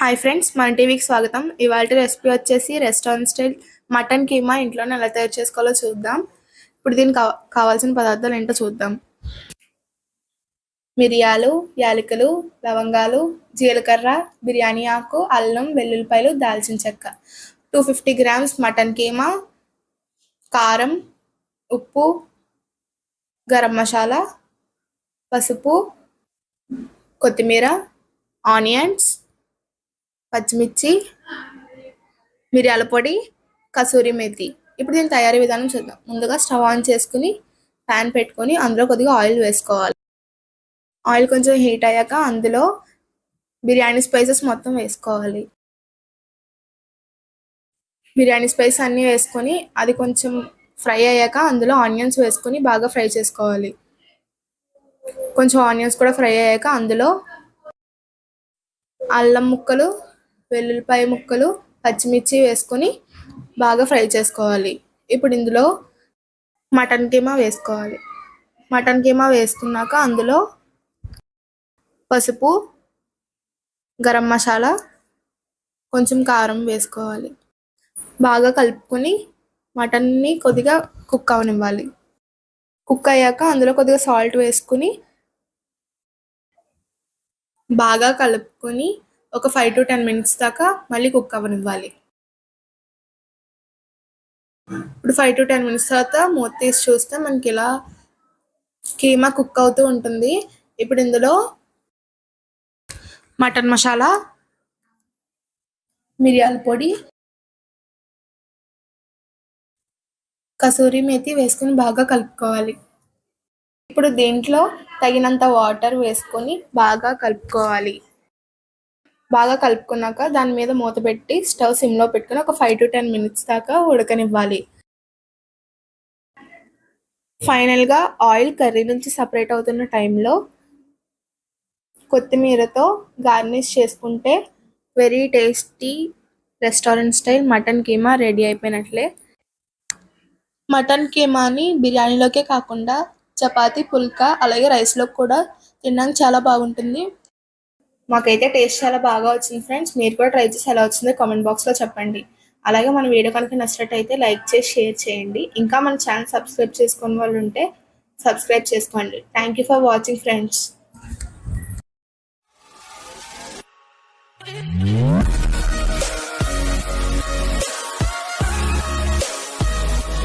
Hi friends మన టీవీకి స్వాగతం. ఇవాళ రెసిపీ వచ్చేసి రెస్టారెంట్ స్టైల్ మటన్ కీమా ఇంట్లోనే ఎలా తయారు చేసుకోవాలో చూద్దాం. ఇప్పుడు దీనికి కావాల్సిన పదార్థాలు ఏంటో చూద్దాం. మిరియాలు యాలకులు లవంగాలు జీలకర్ర బిర్యానీ ఆకు అల్లం వెల్లుల్లిపాయలు దాల్చిన చెక్క. Two fifty grams mutton keema కారం ఉప్పు గరం మసాలా పసుపు కొత్తిమీర ఆనియన్స్ పచ్చిమిర్చి మిరియాల పొడి కసూరి మెతి. ఇప్పుడు దీని తయారీ విధానం చూద్దాం. ముందుగా స్టవ్ ఆన్ చేసుకుని ప్యాన్ పెట్టుకొని అందులో కొద్దిగా ఆయిల్ వేసుకోవాలి. ఆయిల్ కొంచెం హీట్ అయ్యాక అందులో బిర్యానీ స్పైసెస్ మొత్తం వేసుకోవాలి. బిర్యానీ స్పైస్ అన్నీ వేసుకొని అది కొంచెం ఫ్రై అయ్యాక అందులో ఆనియన్స్ వేసుకొని బాగా ఫ్రై చేసుకోవాలి. కొంచెం ఆనియన్స్ కూడా ఫ్రై అయ్యాక అందులో అల్లం ముక్కలు వెల్లుల్లిపాయ ముక్కలు పచ్చిమిర్చి వేసుకొని బాగా ఫ్రై చేసుకోవాలి. ఇప్పుడు ఇందులో మటన్ కీమా వేసుకోవాలి. మటన్ కీమా వేసుకున్నాక అందులో పసుపు గరం మసాలా కొంచెం కారం వేసుకోవాలి. బాగా కలుపుకొని మటన్ని కొద్దిగా కుక్ అవనివ్వాలి. కుక్ అయ్యాక అందులో కొద్దిగా సాల్ట్ వేసుకుని బాగా కలుపుకొని ఒక ఫైవ్ టు టెన్ మినిట్స్ దాకా మళ్ళీ కుక్ అవ్వనివ్వాలి. ఇప్పుడు ఫైవ్ టు టెన్ మినిట్స్ తర్వాత మూత తీసి చూస్తే మనకి ఇలా కీమా కుక్ అవుతూ ఉంటుంది. ఇప్పుడు ఇందులో మటన్ మసాలా మిరియాల పొడి కసూరి మేతి వేసుకొని బాగా కలుపుకోవాలి. ఇప్పుడు దీంట్లో తగినంత వాటర్ వేసుకొని బాగా కలుపుకోవాలి. బాగా కలుపుకున్నాక దాని మీద మూత పెట్టి స్టవ్ సిమ్లో పెట్టుకుని ఒక ఫైవ్ టు టెన్ మినిట్స్ దాకా ఉడకనివ్వాలి. ఫైనల్గా ఆయిల్ కర్రీ నుంచి సపరేట్ అవుతున్న టైంలో కొత్తిమీరతో గార్నిష్ చేసుకుంటే very tasty restaurant style mutton keema ready అయిపోయినట్లే. Mutton కీమాని బిర్యానీలోకే కాకుండా చపాతీ పుల్కా అలాగే రైస్లో కూడా తినడానికి చాలా బాగుంటుంది. మాకైతే టేస్ట్ చాలా బాగా వచ్చింది ఫ్రెండ్స్. మీరు కూడా ట్రై చేసి ఎలా వచ్చిందో కామెంట్ బాక్స్లో చెప్పండి. అలాగే మన వీడియో కనుక నచ్చినట్టయితే లైక్ చేసి షేర్ చేయండి. ఇంకా మన ఛానల్ సబ్స్క్రైబ్ చేసుకుని వాళ్ళు ఉంటే సబ్స్క్రైబ్ చేసుకోండి. Thank you for watching friends